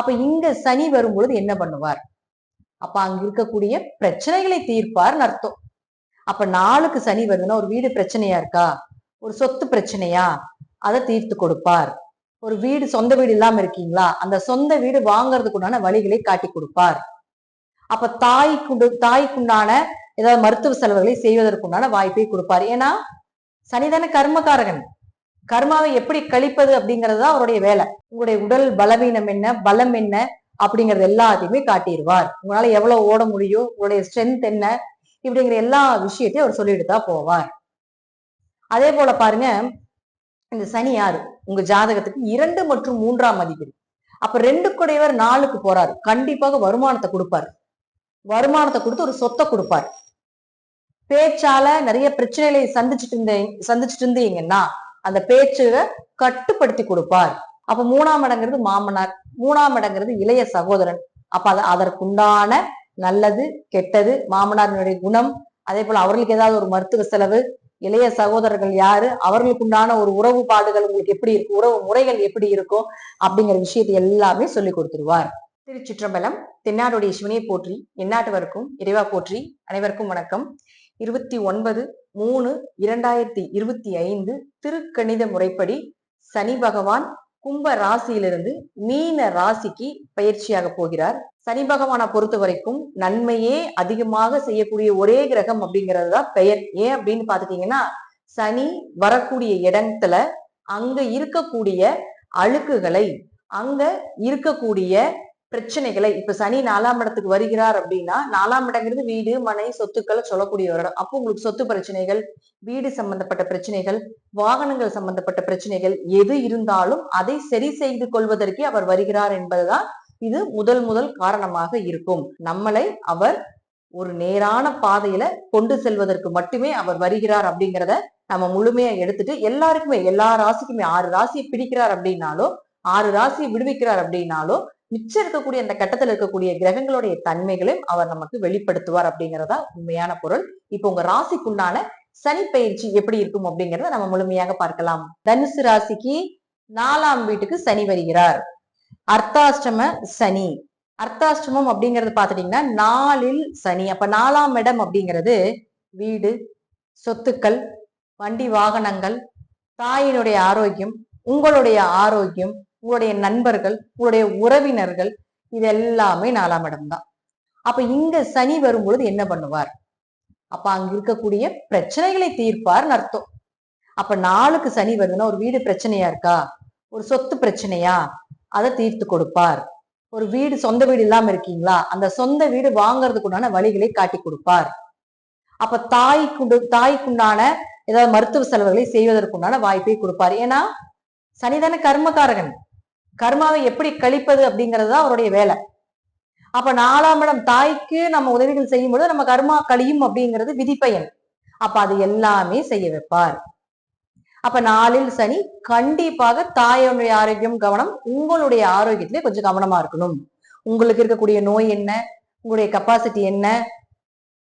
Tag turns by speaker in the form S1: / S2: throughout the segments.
S1: அப்ப இங்க சனி வரும்பொழுது என்ன பண்ணுவார்? அப்ப அங்க இருக்கக்கூடிய பிரச்சனைகளை தீர்ப்பார்னு அர்த்தம். அப்ப நாளுக்கு சனி வருதுன்னா ஒரு வீடு பிரச்சனையா இருக்கா? ஒரு சொத்து பிரச்சனையா? அதை தீர்த்து கொடுப்பார். ஒரு வீடு சொந்த வீடு இல்லாம இருக்கீங்களா? அந்த சொந்த வீடு வாங்குறதுக்கு உண்டான வழிகளை காட்டி கொடுப்பார். அப்ப தாய்க்குண்டு தாய்க்குண்டான ஏதாவது மருத்துவ செலவுகளை செய்வதற்குண்டான வாய்ப்பை கொடுப்பார். ஏன்னா சனிதான கர்மகாரகன் கர்மாவை எப்படி கழிப்பது அப்படிங்கிறது தான் அவருடைய வேலை. உங்களுடைய உடல் பலவீனம் என்ன பலம் என்ன அப்படிங்கறது எல்லாத்தையுமே காட்டிடுவார். உங்களால எவ்வளவு ஓட முடியும் உங்களுடைய ஸ்ட்ரென்த் என்ன இப்படிங்கிற எல்லா விஷயத்தையும் அவர் சொல்லிட்டு தான் போவார். அதே போல பாருங்க இந்த சனி யாரு உங்க ஜாதகத்துக்கு இரண்டு மற்றும் மூன்றாம் அதிபதி. அப்ப ரெண்டு குடையவர் நாளுக்கு போறாரு. கண்டிப்பாக வருமானத்தை கொடுப்பாரு. வருமானத்தை கொடுத்து ஒரு சொத்தை கொடுப்பாரு. பேச்சால நிறைய பிரச்சனைகளை சந்திச்சுட்டு இருந்தீங்க சந்திச்சுட்டு இருந்தீங்கன்னா அந்த பேச்சுக கட்டுப்படுத்தி கொடுப்பார். அப்ப மூணாம் இடங்கிறது மாமனார் மூணாம் இடங்கிறது இளைய சகோதரன். அப்ப அது அதற்குண்டான நல்லது கெட்டது மாமனாரினுடைய குணம் அதே போல அவர்களுக்கு ஏதாவது ஒரு மருத்துவ செலவு இளைய சகோதரர்கள் யாரு அவர்களுக்கு உண்டான ஒரு உறவு பாடுகள் உங்களுக்கு எப்படி இருக்கும் உறவு முறைகள் எப்படி இருக்கும் அப்படிங்கிற விஷயத்தை எல்லாமே சொல்லி கொடுத்துருவார். திருச்சிற்றம்பலம் தென்னாடுடைய சிவனையை போற்றி எந்நாட்டவருக்கும் இறைவா போற்றி அனைவருக்கும் வணக்கம். இருபத்தி ஒன்பது மூணு இரண்டாயிரத்தி இருபத்தி ஐந்து திருக்கணித முறைப்படி சனி பகவான் கும்ப ராசியிலிருந்து மீன ராசிக்கு பயிற்சியாக போகிறார். சனி பகவானை பொறுத்த வரைக்கும் நன்மையே அதிகமாக செய்யக்கூடிய ஒரே கிரகம் அப்படிங்கிறது தான் பெயர். ஏன் அப்படின்னு பாத்துட்டீங்கன்னா சனி வரக்கூடிய இடத்துல அங்க இருக்கக்கூடிய அழுக்குகளை அங்க இருக்கக்கூடிய பிரச்சனைகளை இப்ப சனி நாலாம் இடத்துக்கு வருகிறார் அப்படின்னா நாலாம் இடங்கிறது வீடு மனை சொத்துக்களை சொல்லக்கூடிய ஒரு இடம் அப்போ உங்களுக்கு சொத்து பிரச்சனைகள் வீடு சம்பந்தப்பட்ட பிரச்சனைகள் வாகனங்கள் சம்பந்தப்பட்ட பிரச்சனைகள் எது இருந்தாலும் அதை சரி செய்து கொள்வதற்கே அவர் வருகிறார் என்பதுதான் இது முதல் முதல் காரணமாக இருக்கும். நம்மளை அவர் ஒரு நேரான பாதையில கொண்டு செல்வதற்கு மட்டுமே அவர் வருகிறார் அப்படிங்கிறத நம்ம முழுமையா எடுத்துட்டு எல்லாருக்குமே எல்லா ராசிக்குமே ஆறு ராசியை பிடிக்கிறார் அப்படின்னாலோ ஆறு ராசியை விடுவிக்கிறார் அப்படின்னாலோ மிச்சம் இருக்கக்கூடிய அந்த கட்டத்துல இருக்கக்கூடிய கிரகங்களுடைய தன்மைகளையும் அவர் நமக்கு வெளிப்படுத்துவார் அப்படிங்கறதா உண்மையான பொருள். இப்போ உங்க ராசிக்குண்டான சனி பயிற்சி எப்படி இருக்கும் அப்படிங்கறத நம்ம முழுமையாக பார்க்கலாம். தனுசு ராசிக்கு நாலாம் வீட்டுக்கு சனி வருகிறார். அர்த்தாஷ்டம சனி. அர்த்தாஷ்டமம் அப்படிங்கறது பாத்துட்டீங்கன்னா நாலில் சனி. அப்ப நாலாம் இடம் அப்படிங்கிறது வீடு சொத்துக்கள் வண்டி வாகனங்கள் தாயினுடைய ஆரோக்கியம் உங்களுடைய ஆரோக்கியம் உங்களுடைய நண்பர்கள் உங்களுடைய உறவினர்கள் இது எல்லாமே நாலாம் இடம் தான் அப்ப இங்க சனி வரும்பொழுது என்ன பண்ணுவார்? அப்ப அங்க இருக்கக்கூடிய பிரச்சனைகளை தீர்ப்பார்னு அர்த்தம். அப்ப நாளுக்கு சனி வருதுன்னா ஒரு வீடு பிரச்சனையா இருக்கா? ஒரு சொத்து பிரச்சனையா? அதை தீர்த்து கொடுப்பார். ஒரு வீடு சொந்த வீடு இல்லாம இருக்கீங்களா? அந்த சொந்த வீடு வாங்குறதுக்கு உண்டான வழிகளை காட்டி கொடுப்பார். அப்ப தாய்க்குண்டு தாய்க்குண்டான ஏதாவது மருத்துவ செலவுகளை செய்வதற்குண்டான வாய்ப்பை கொடுப்பார். ஏன்னா சனிதான கர்மகாரகன் கர்மாவை எப்படி கழிப்பது அப்படிங்கிறது தான் அவருடைய வேலை. அப்ப நாலாம் இடம் தாய்க்கு நம்ம உதவிகள் செய்யும் பொழுது நம்ம கர்மா கழியும் அப்படிங்கிறது விதிப்பயன். அப்ப அது எல்லாமே செய்ய வைப்பார். அப்ப நாளில் சனி கண்டிப்பாக தாயோடைய ஆரோக்கியம் கவனம் உங்களுடைய ஆரோக்கியத்திலே கொஞ்சம் கவனமா இருக்கணும். உங்களுக்கு இருக்கக்கூடிய நோய் என்ன? உங்களுடைய கெப்பாசிட்டி என்ன?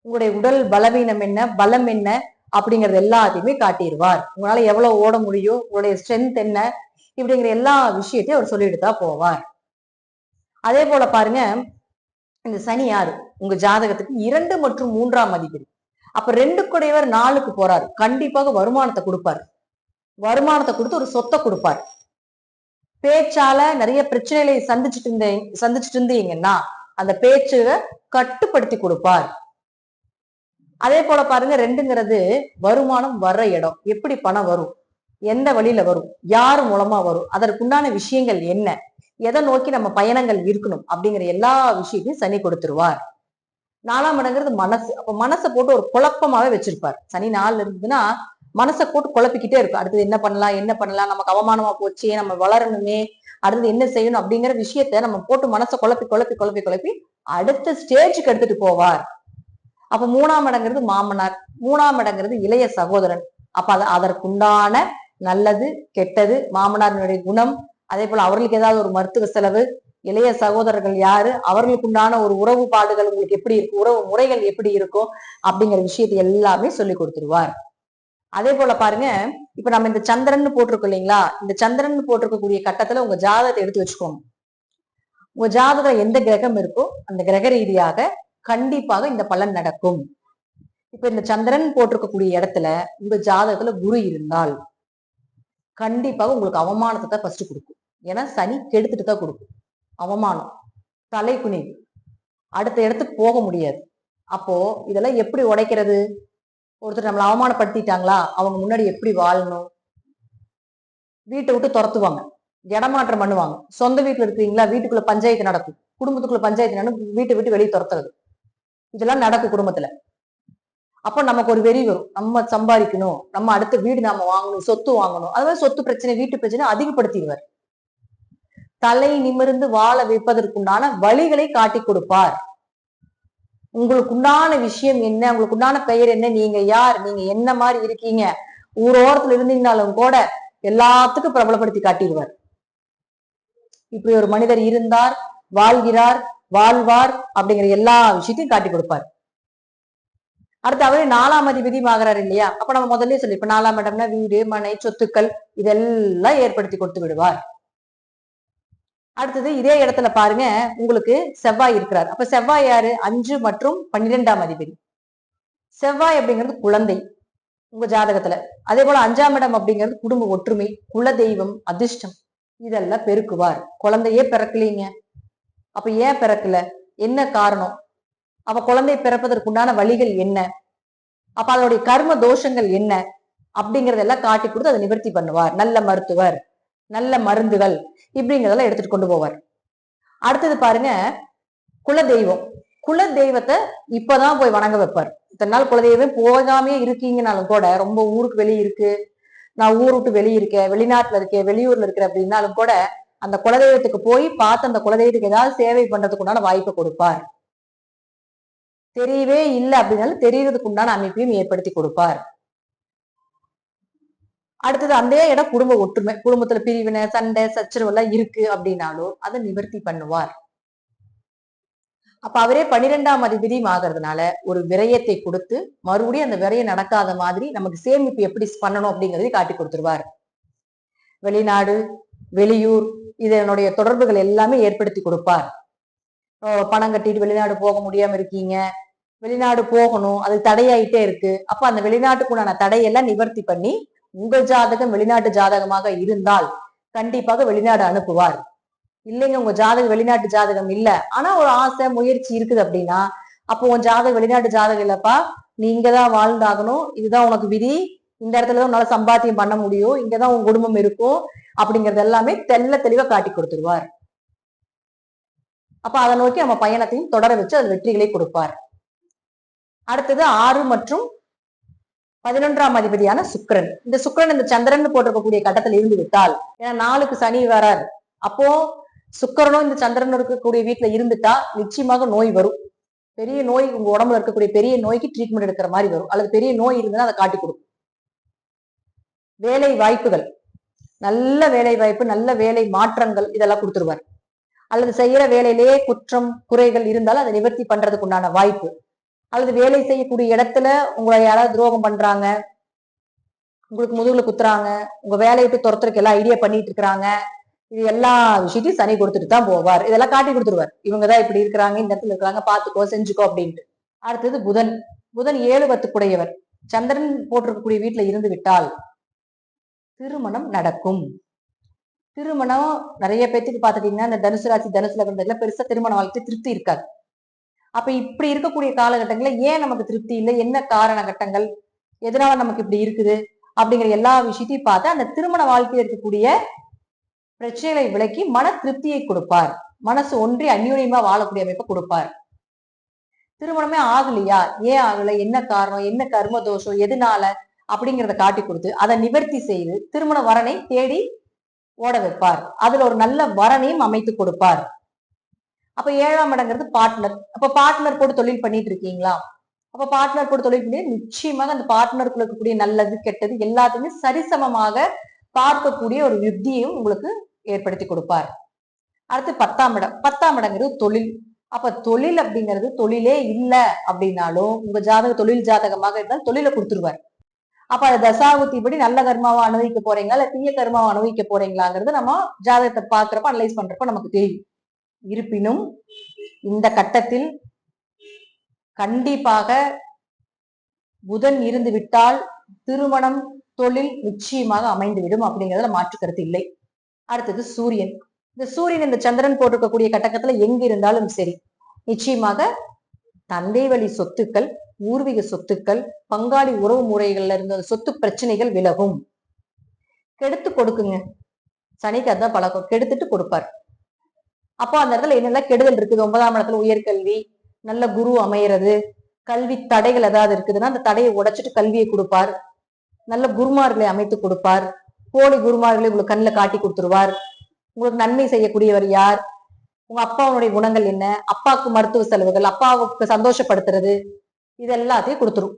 S1: உங்களுடைய உடல் பலவீனம் என்ன? பலம் என்ன? அப்படிங்கறது எல்லாத்தையுமே காட்டிடுவார். உங்களால எவ்வளவு ஓட முடியும்? உங்களுடைய ஸ்ட்ரென்த் என்ன? இப்படிங்கிற எல்லா விஷயத்தையும் அவர் சொல்லிட்டு தான் போவார். அதே போல பாருங்க இந்த சனி யாரு? உங்க ஜாதகத்துக்கு இரண்டு மற்றும் மூன்றாம் அதிபதி. அப்ப ரெண்டு குடையவர் நாளுக்கு போறாரு. கண்டிப்பாக வருமானத்தை கொடுப்பாரு. வருமானத்தை கொடுத்து ஒரு சொத்தை கொடுப்பாரு. பேச்சால நிறைய பிரச்சனைகளை சந்திச்சுட்டு இருந்த சந்திச்சுட்டு இருந்தீங்கன்னா அந்த பேச்சை கட்டுப்படுத்தி கொடுப்பார். அதே போல பாருங்க ரெண்டுங்கிறது வருமானம் வர்ற இடம். எப்படி பணம் வரும்? எந்த வழியில வரும்? யார் மூலமா வரும்? அதற்குண்டான விஷயங்கள் என்ன? எதை நோக்கி நம்ம பயணங்கள் இருக்கணும்? அப்படிங்கிற எல்லா விஷயத்தையும் சனி கொடுத்துருவார். நாலாம் இடங்கிறது மனசு. அப்ப மனசை போட்டு ஒரு குழப்பமாவே வச்சிருப்பார். சனி நாள் இருந்ததுன்னா மனசை போட்டு குழப்பிக்கிட்டே இருக்கும் அடுத்தது என்ன பண்ணலாம்? என்ன பண்ணலாம்? நமக்கு அவமானமா போச்சே நம்ம வளரணுமே அடுத்தது என்ன செய்யணும்? அப்படிங்கிற விஷயத்த நம்ம போட்டு மனசை குழப்பி குழப்பி குழப்பி குழப்பி அடுத்த ஸ்டேஜுக்கு எடுத்துட்டு போவார். அப்ப மூணாம் இடங்கிறது மாமனார். மூணாம் இடங்கிறது இளைய சகோதரன். அப்ப அது அதற்குண்டான நல்லது கெட்டது மாமனாரினுடைய குணம் அதே போல அவர்களுக்கு ஏதாவது ஒரு மருத்துவ செலவு இளைய சகோதரர்கள் யாரு அவர்களுக்கு உண்டான ஒரு உறவு பாடுகள் உங்களுக்கு எப்படி இருக்கும் உறவு முறைகள் எப்படி இருக்கும் அப்படிங்கிற விஷயத்தை எல்லாமே சொல்லி கொடுத்துருவார். அதே போல பாருங்க இப்ப நம்ம இந்த சந்திரன் போட்டிருக்கோம் இல்லைங்களா? இந்த சந்திரன் போட்டிருக்கக்கூடிய கட்டத்துல உங்க ஜாதகத்தை எடுத்து வச்சுக்கோங்க. உங்க ஜாதகம் எந்த கிரகம் இருக்கோ அந்த கிரக ரீதியாக கண்டிப்பாக இந்த பலன் நடக்கும். இப்ப இந்த சந்திரன் போட்டிருக்கக்கூடிய இடத்துல உங்க ஜாதகத்துல குரு இருந்தால் கண்டிப்பாக உங்களுக்கு அவமானத்தை தான் ஃபர்ஸ்ட் கொடுக்கும். ஏன்னா சனி கெடுத்துட்டு தான் கொடுக்கும். அவமானம் தலை குனிவு. அடுத்த இடத்துக்கு போக முடியாது. அப்போ இதெல்லாம் எப்படி உடைக்கிறது? ஒருத்தர் நம்மளை அவமானப்படுத்திட்டாங்களா? அவங்க முன்னாடி எப்படி வாழணும்? வீட்டை விட்டு துரத்துவாங்க. இடமாற்றம் பண்ணுவாங்க. சொந்த வீட்டுல இருக்கிறீங்களா? வீட்டுக்குள்ள பஞ்சாயத்து நடக்கும். குடும்பத்துக்குள்ள பஞ்சாயத்து நடக்கும். வீட்டை விட்டு வெளியே துரத்துறது. இதெல்லாம் நடக்கும் குடும்பத்துல. அப்போ நமக்கு ஒரு வெறி வரும். நம்ம சம்பாதிக்கணும். நம்ம அடுத்த வீடு நாம வாங்கணும். சொத்து வாங்கணும். அது மாதிரி சொத்து பிரச்சனை வீட்டு பிரச்சனை அதிகப்படுத்திடுவார். தலை நிமிர்ந்து வாழ வைப்பதற்குண்டான வழிகளை காட்டி கொடுப்பார். உங்களுக்கு உண்டான விஷயம் என்ன? உங்களுக்கு உண்டான பெயர் என்ன? நீங்க யார்? நீங்க என்ன மாதிரி இருக்கீங்க? ஊரோரத்துல இருந்தீங்கனாலும் கூட எல்லாத்துக்கும் பிரபலப்படுத்தி காட்டிடுவார். இப்படி ஒரு மனிதர் இருந்தார் வாழ்கிறார் வாழ்வார் அப்படிங்கிற எல்லா விஷயத்தையும் காட்டி கொடுப்பார். அடுத்து அவரு நாலாம் அதிபதி ஆகிறாரு இல்லையா? அப்ப நம்ம முதல்ல சொல்லி இப்ப நாலாம் இடம்னா வீடு மனை சொத்துக்கள் இதெல்லாம் ஏற்படுத்தி கொடுத்து விடுவார். அடுத்தது இதே இடத்துல பாருங்க உங்களுக்கு செவ்வாய் இருக்கிறார். அப்ப செவ்வாய் யாரு? அஞ்சு மற்றும் பன்னிரெண்டாம் அதிபதி. செவ்வாய் அப்படிங்கிறது குழந்தை உங்க ஜாதகத்துல. அதே போல அஞ்சாம் இடம் அப்படிங்கிறது குடும்ப ஒற்றுமை குல தெய்வம் அதிர்ஷ்டம். இதெல்லாம் பெருக்குவார். குழந்தையே பிறக்கலீங்க. அப்ப ஏன் பிறக்கல? என்ன காரணம்? அவ குழந்தை பிறப்பதற்குண்டான வழிகள் என்ன? அப்ப அதனுடைய கர்ம தோஷங்கள் என்ன? அப்படிங்கறதெல்லாம் காட்டி கொடுத்து அதை நிவர்த்தி பண்ணுவார். நல்ல மருத்துவர் நல்ல மருந்துகள் இப்படிங்கிறதெல்லாம் எடுத்துட்டு கொண்டு போவார். அடுத்தது பாருங்க குல தெய்வம் குல தெய்வத்தை இப்பதான் போய் வணங்க வைப்பார். இத்தனை நாள் குலதெய்வம் போகாமே இருக்கீங்கனாலும் கூட ரொம்ப ஊருக்கு வெளியே இருக்கு. நான் ஊர் விட்டு வெளியே இருக்கேன் வெளிநாட்டுல இருக்கேன் வெளியூர்ல இருக்கிறேன் அப்படின்னாலும் கூட அந்த குலதெய்வத்துக்கு போய் பார்த்து அந்த குலதெய்வத்துக்கு ஏதாவது சேவை பண்றதுக்குண்டான வாய்ப்பை கொடுப்பார். தெரியவே இல்லை அப்படின்னாலும் தெரியறதுக்கு உண்டான அமைப்பையும் ஏற்படுத்தி கொடுப்பார். அடுத்தது அந்த இடம் குடும்ப ஒற்றுமை குடும்பத்துல பிரிவினை சண்டை சச்சரவு எல்லாம் இருக்கு அப்படின்னாலும் அதை நிவர்த்தி பண்ணுவார். அப்ப அவரே பன்னிரெண்டாம் அதிபதியும் ஆகிறதுனால ஒரு விரயத்தை கொடுத்து மறுபடியும் அந்த விரயம் நடக்காத மாதிரி நமக்கு சேமிப்பு எப்படி பண்ணணும் அப்படிங்கறதையும் காட்டி கொடுத்துருவார். வெளிநாடு வெளியூர் இதனுடைய தொடர்புகள் எல்லாமே ஏற்படுத்தி கொடுப்பார். பணம் கட்டிட்டு வெளிநாடு போக முடியாம இருக்கீங்க. வெளிநாடு போகணும். அது தடையாயிட்டே இருக்கு. அப்ப அந்த வெளிநாட்டுக்குண்டான தடையெல்லாம் நிவர்த்தி பண்ணி உங்கள் ஜாதகம் வெளிநாட்டு ஜாதகமாக இருந்தால் கண்டிப்பாக வெளிநாடு அனுப்புவார். இல்லைங்க உங்க ஜாதகம் வெளிநாட்டு ஜாதகம் இல்ல. ஆனா ஒரு ஆசை முயற்சி இருக்குது அப்படின்னா அப்போ உன் ஜாதகம் வெளிநாட்டு ஜாதகம் இல்லப்பா. நீ இங்கதான் வாழ்ந்தாகணும். இதுதான் உனக்கு விதி. இந்த இடத்துலதான் உன்னால சம்பாத்தியம் பண்ண முடியும். இங்கதான் உன் குடும்பம் இருக்கும். அப்படிங்கறது எல்லாமே தெல்ல தெளிவா காட்டி கொடுத்துருவார். அப்ப அதை நோக்கி நம்ம பயணத்தையும் தொடர வச்சு அது வெற்றிகளை கொடுப்பார். அடுத்தது ஆறு மற்றும் பதினொன்றாம் அதிபதியான சுக்கரன். இந்த சுக்கரன் இந்த சந்திரன் போட்டிருக்கக்கூடிய கட்டத்தில் இருந்து விட்டால் ஏன்னா நாளுக்கு சனி வரார். அப்போ சுக்கரனும் இந்த சந்திரனும் இருக்கக்கூடிய வீட்டுல இருந்துட்டா நிச்சயமாக நோய் வரும். பெரிய நோய் உங்க உடம்புல இருக்கக்கூடிய பெரிய நோய்க்கு ட்ரீட்மெண்ட் எடுக்கிற மாதிரி வரும். அல்லது பெரிய நோய் இருந்ததுன்னா அதை காட்டி கொடுக்கும். வேலை வாய்ப்புகள். நல்ல வேலை வாய்ப்பு நல்ல வேலை மாற்றங்கள் இதெல்லாம் கொடுத்துருவார். அல்லது செய்யற வேலையிலேயே குற்றம் குறைகள் இருந்தாலும் அதை நிவர்த்தி பண்றதுக்கு உண்டான வாய்ப்பு. அல்லது வேலை செய்யக்கூடிய இடத்துல உங்களை யாராவது துரோகம் பண்றாங்க உங்களுக்கு முதுகுல குத்துறாங்க உங்க வேலையை விட்டு துரத்துறதுக்கு எல்லாம் ஐடியா பண்ணிட்டு இருக்கிறாங்க இது எல்லா விஷயத்தையும் சனி கொடுத்துட்டு தான் போவார். இதெல்லாம் காட்டி கொடுத்துருவார். இவங்கதான் இப்படி இருக்கிறாங்க இந்த இடத்துல இருக்கிறாங்க பாத்துக்கோ செஞ்சுக்கோ அப்படின்ட்டு. அடுத்தது புதன். புதன் ஏழு பத்துக்குடையவர். சந்திரன் போட்டிருக்கக்கூடிய வீட்டுல இருந்து விட்டால் திருமணம் நடக்கும். திருமணம் நிறைய பேத்துக்கு பாத்துட்டீங்கன்னா இந்த தனுசு ராசி தனுசு லக்னத்துல பெருசா திருமண வாழ்க்கை திருப்தி இருக்காது. அப்ப இப்படி இருக்கக்கூடிய காலகட்டங்கள்ல ஏன் நமக்கு திருப்தி இல்லை? என்ன காரண கட்டங்கள்? எதனால நமக்கு இப்படி இருக்குது? அப்படிங்கிற எல்லா விஷயத்தையும் பார்த்து அந்த திருமண வாழ்க்கையில் இருக்கக்கூடிய பிரச்சனைகளை விளக்கி மன திருப்தியை கொடுப்பார். மனசு ஒன்றி அந்யூன்யமா வாழக்கூடிய அமைப்பை கொடுப்பார். திருமணமே ஆகலையா? ஏன் ஆகல? என்ன காரணம்? என்ன கர்ம தோஷம் எதனால? அப்படிங்கிறத காட்டி கொடுத்து அதை நிவர்த்தி செய்து திருமண வரனை தேடி ஓட வைப்பார். அதுல ஒரு நல்ல வரனையும் அமைத்து கொடுப்பார். அப்ப ஏழாம் இடங்கிறது பார்ட்னர் அப்ப பார்ட்னர் போட்டு தொழில் பண்ணிட்டு இருக்கீங்களா? அப்ப பார்ட்னர் போட்டு தொழில் பண்ணி நிச்சயமாக அந்த பார்ட்னருக்குள்ள இருக்கக்கூடிய நல்லது கெட்டது எல்லாத்தையுமே சரிசமமாக பார்க்கக்கூடிய ஒரு யுக்தியையும் உங்களுக்கு ஏற்படுத்தி கொடுப்பார். அடுத்து பத்தாம் இடம். பத்தாம் இடங்கிறது தொழில். அப்ப தொழில் அப்படிங்கிறது தொழிலே இல்லை அப்படின்னாலும் உங்க ஜாதக தொழில் ஜாதகமாக இருந்தால் தொழிலை கொடுத்துருவார். அப்ப அதை தசாபுத்திப்படி நல்ல கர்மாவை அனுபவிக்க போறீங்களா? இல்ல தீய கர்மாவை அனுபவிக்க போறீங்களாங்கிறது நம்ம ஜாதகத்தை பாக்குறப்ப அனலைஸ் பண்றப்ப நமக்கு தெரியும். இருப்பினும் இந்த கட்டத்தில் கண்டிப்பாக புதன் இருந்து விட்டால் திருமணம் தொழில் நிச்சயமாக அமைந்துவிடும் அப்படிங்கிறதுல மாற்று கருத்து இல்லை. அடுத்தது சூரியன். இந்த சூரியன் இந்த சந்திரன் போட்டிருக்கக்கூடிய கட்டக்கத்துல எங்க இருந்தாலும் சரி நிச்சயமாக தந்தை வழி சொத்துக்கள் பூர்வீக சொத்துக்கள் பங்காளி உறவு முறைகள்ல இருந்த சொத்து பிரச்சனைகள் விலகும். கெடுத்து கொடுக்குங்க. சனிக்கு அதான் பழக்கம். கெடுத்துட்டு கொடுப்பார். அப்போ அந்த இடத்துல என்னெல்லாம் கெடுதல் இருக்குது? ஒன்பதாம் இடத்துல உயர்கல்வி நல்ல குரு அமையிறது கல்வி தடைகள் ஏதாவது இருக்குதுன்னா அந்த தடையை உடைச்சிட்டு கல்வியை கொடுப்பார். நல்ல குருமார்களை அமைத்து கொடுப்பார். போலி குருமார்களை உங்களுக்கு கண்ணில் காட்டி கொடுத்துருவார். உங்களுக்கு நன்மை செய்யக்கூடியவர் யார்? உங்க அப்பாவுடைய குணங்கள் என்ன? அப்பாவுக்கு மருத்துவ செலவுகள் அப்பாவுக்கு சந்தோஷப்படுத்துறது இது எல்லாத்தையும் கொடுத்துரும்.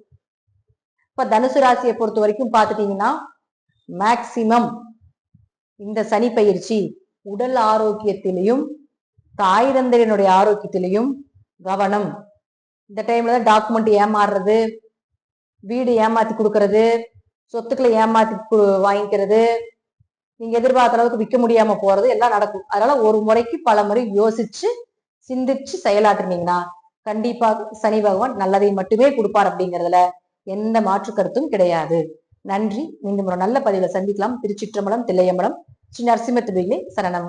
S1: இப்ப தனுசு ராசியை பொறுத்த வரைக்கும் பார்த்துட்டீங்கன்னா மேக்சிமம் இந்த சனி பயிற்சி உடல் ஆரோக்கியத்திலையும் தாய் தந்தையினுடைய ஆரோக்கியத்திலையும் கவனம். இந்த டைம்ல தான் டாக்குமெண்ட் ஏமாறுறது வீடு ஏமாத்தி கொடுக்கறது சொத்துக்களை ஏமாத்தி வாங்கிக்கிறது நீங்க எதிர்பார்த்த அளவுக்கு விற்க முடியாம போறது எல்லாம் நடக்கும். அதனால ஒரு முறைக்கு பல முறை யோசிச்சு சிந்திச்சு செயலாற்றுனீங்கன்னா கண்டிப்பாக சனி பகவான் நல்லதை மட்டுமே கொடுப்பார் அப்படிங்கறதுல எந்த மாற்று கருத்தும் கிடையாது. நன்றி. மீண்டும் ஒரு நல்ல பதிவுல சந்திக்கலாம். திருச்சிற்றம்பலம் தில்லையம்பலம் ஸ்ரீ நரசிம்ம திருவிகளே சரணம்.